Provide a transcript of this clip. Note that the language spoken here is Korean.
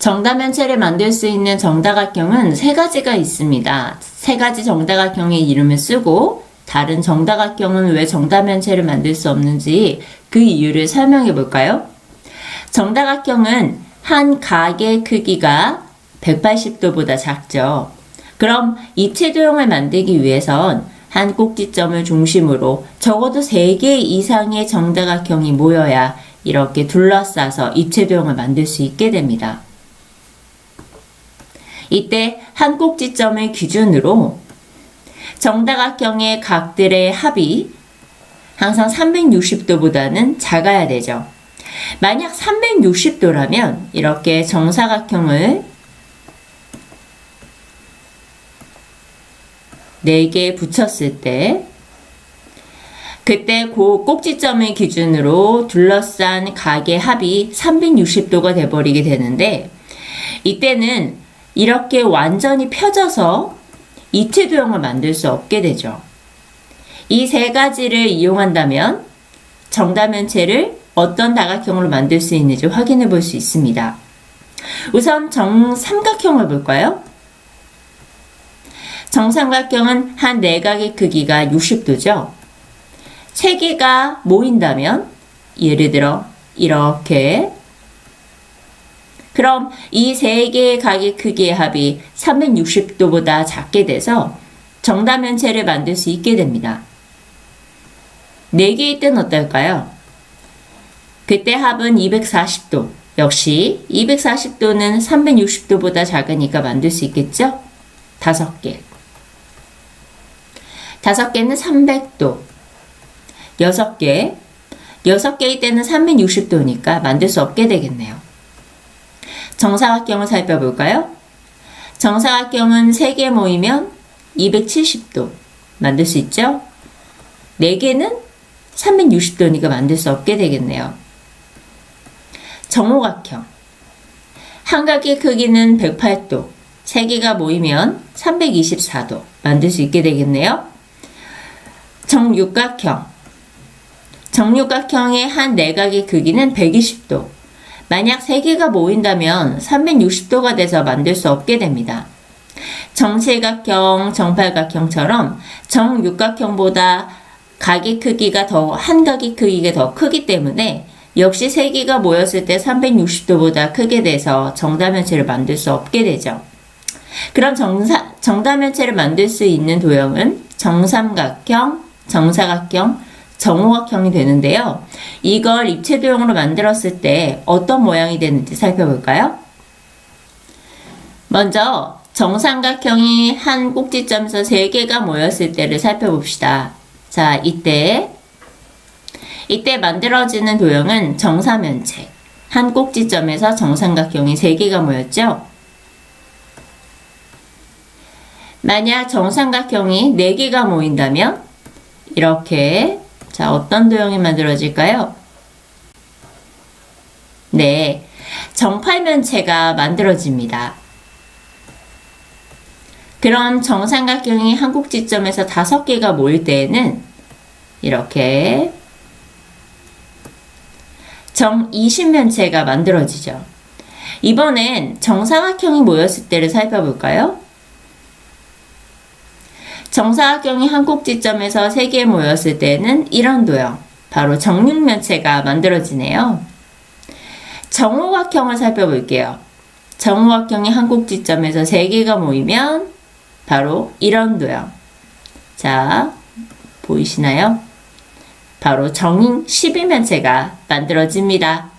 정다면체를 만들 수 있는 정다각형은 세 가지가 있습니다. 세 가지 정다각형의 이름을 쓰고 다른 정다각형은 왜 정다면체를 만들 수 없는지 그 이유를 설명해 볼까요? 정다각형은 한 각의 크기가 180도보다 작죠. 그럼 입체 도형을 만들기 위해선 한 꼭지점을 중심으로 적어도 3개 이상의 정다각형이 모여야 이렇게 둘러싸서 입체 도형을 만들 수 있게 됩니다. 이때 한 꼭지점을 기준으로 정다각형의 각들의 합이 항상 360도보다는 작아야 되죠. 만약 360도라면 이렇게 정사각형을 4개 붙였을 때 그때 그 꼭지점을 기준으로 둘러싼 각의 합이 360도가 돼버리게 되는데 이때는 이렇게 완전히 펴져서 입체 도형을 만들 수 없게 되죠. 이 세 가지를 이용한다면 정다면체를 어떤 다각형으로 만들 수 있는지 확인해 볼 수 있습니다. 우선 정삼각형을 볼까요? 정삼각형은 한 내각의 크기가 60도죠. 세 개가 모인다면 예를 들어 이렇게 그럼 이 세 개의 각의 크기의 합이 360도보다 작게 돼서 정다면체를 만들 수 있게 됩니다. 네 개일 땐 어떨까요? 그때 합은 240도. 역시 240도는 360도보다 작으니까 만들 수 있겠죠? 다섯 개. 다섯 개는 300도. 여섯 개. 여섯 개일 때는 360도니까 만들 수 없게 되겠네요. 정사각형을 살펴볼까요? 정사각형은 3개 모이면 270도 만들 수 있죠? 4개는 360도니까 만들 수 없게 되겠네요. 정오각형. 한 각의 크기는 108도. 3개가 모이면 324도 만들 수 있게 되겠네요. 정육각형. 정육각형의 한 내각의 크기는 120도. 만약 3개가 모인다면 360도가 돼서 만들 수 없게 됩니다. 정칠각형, 정팔각형처럼 정육각형보다 각의 크기가 더, 한 각의 크기가 더 크기 때문에 역시 3개가 모였을 때 360도보다 크게 돼서 정다면체를 만들 수 없게 되죠. 그럼 정사, 정다면체를 만들 수 있는 도형은 정삼각형, 정사각형, 정오각형이 되는데요. 이걸 입체도형으로 만들었을 때 어떤 모양이 되는지 살펴볼까요? 먼저 정삼각형이 한 꼭지점에서 3개가 모였을 때를 살펴봅시다. 자, 이때 이때 만들어지는 도형은 정사면체. 한 꼭지점에서 정삼각형이 3개가 모였죠? 만약 정삼각형이 4개가 모인다면 이렇게 자, 어떤 도형이 만들어질까요? 네, 정팔면체가 만들어집니다. 그럼 정삼각형이 한 꼭지점에서 다섯 개가 모일 때에는 이렇게 정이십면체가 만들어지죠. 이번엔 정삼각형이 모였을 때를 살펴볼까요? 정사각형이 한 꼭지점에서 3개 모였을 때는 이런 도형, 바로 정육면체가 만들어지네요. 정오각형을 살펴볼게요. 정오각형이 한 꼭지점에서 3개가 모이면 바로 이런 도형. 자, 보이시나요? 바로 정인 12면체가 만들어집니다.